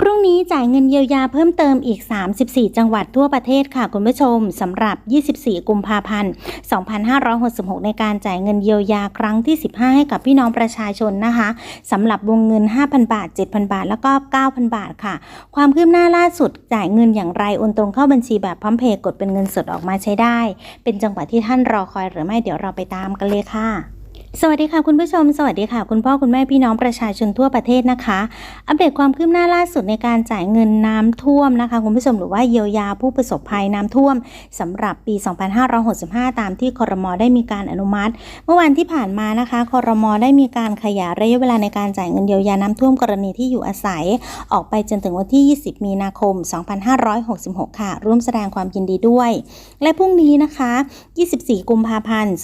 พรุ่งนี้จ่ายเงินเยียวยาเพิ่มเติมอีก 34 จังหวัดทั่วประเทศค่ะคุณผู้ชมสำหรับ 24 กุมภาพันธ์ 2566 ในการจ่ายเงินเยียวยาครั้งที่ 15 ให้กับพี่น้องประชาชนนะคะสำหรับวงเงิน 5,000 บาท 7,000 บาท แล้วก็ 9,000 บาทค่ะ ความคืบหน้าล่าสุดจ่ายเงินอย่างไรโอนตรงเข้าบัญชีแบบพร้อมเพย์กดเป็นเงินสดออกมาใช้ได้ เป็นจังหวัดที่ท่านรอคอยหรือไม่เดี๋ยวเราไปตามกันเลยค่ะ สวัสดีค่ะคุณผู้ชม สวัสดีค่ะ คุณพ่อคุณแม่พี่น้องประชาชนทั่วประเทศนะคะ อัปเดตความคืบหน้าล่าสุดในการจ่ายเงินน้ำท่วมนะคะ คุณผู้ชมหรือว่าเยียวยาผู้ประสบภัยน้ำท่วมสำหรับปี 2565 ตามที่คอรมอได้มีการอนุมัติ เมื่อวันที่ผ่านมานะคะคอรมอได้มีการขยายระยะเวลาในการจ่ายเงินเยียวยาน้ำท่วมกรณีที่อยู่อาศัย ออกไปจนถึงวันที่ 20 มีนาคม 2566 ค่ะ ร่วมแสดงความยินดีด้วย และพรุ่งนี้นะคะ 24 กุมภาพันธ์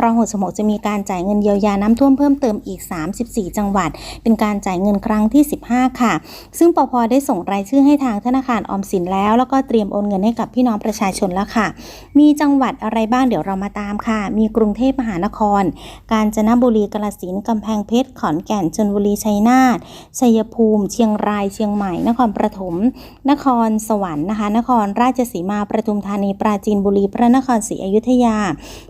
2566 จะมีการจ่ายเงินเยียวยาน้ำท่วมเพิ่มเติมอีก 34 จังหวัด เป็นการจ่ายเงินครั้งที่ 15 ค่ะ ซึ่งปพได้ส่งรายชื่อให้ทางธนาคารออมสินแล้ว แล้วก็เตรียมโอนเงินให้กับพี่น้องประชาชนแล้วค่ะ มีจังหวัดอะไรบ้างเดี๋ยวเรามาตามค่ะ มีกรุงเทพมหานคร กาญจนบุรีกาฬสินธุ์กำแพงเพชรขอนแก่นชลบุรีชัยนาทชัยภูมิ เชียงรายเชียงใหม่ นครปฐมนครสวรรค์นะคะ นครราชสีมาประทุมธานีปราจีนบุรีพระนครศรีอยุธยา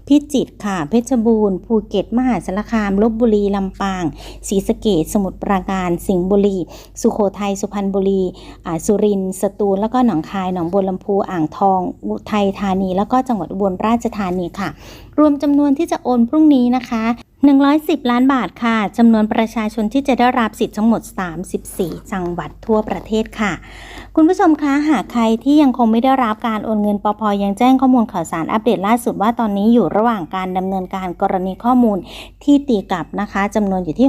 พิจิตรค่ะ เพชรบูรณ์ภูเก็ตมหาสารคาม ลบบุรี ลำปาง ศรีสะเกดสมุทรปราการ สิงห์บุรี สุโขทัย สุพรรณบุรี สุรินทร์ สตูล แล้วก็หนองคาย หนองบัวลำพู อ่างทอง อุทัยธานี แล้วก็จังหวัดอุบลราชธานีค่ะ รวมจำนวนที่จะโอนพรุ่งนี้นะคะ 110 ล้านบาทค่ะจำนวนประชาชนที่จะได้รับสิทธิ์ทั้งหมด 34 จังหวัดทั่วประเทศค่ะ คุณผู้ชมคะหากใครที่ยังคงไม่ได้รับการโอนเงินปพยังแจ้งข้อมูลข่าวสารอัปเดตล่าสุดว่าตอนนี้อยู่ระหว่างการดำเนินการกรณีข้อมูลที่ตีกลับนะคะจำนวนอยู่ที่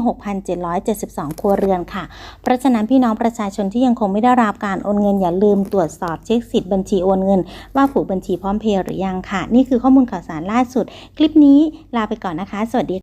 6,772 ครัวเรือนค่ะเพราะฉะนั้นพี่น้องประชาชนที่ยังคงไม่ได้รับการโอนเงินอย่าลืมตรวจสอบเช็คสิทธิ์บัญชีโอนเงิน ว่าผูกบัญชีพร้อมเพย์หรือยังค่ะ นี่คือข้อมูลข่าวสารล่าสุด คลิปนี้ลาไปก่อนนะคะ สวัสดี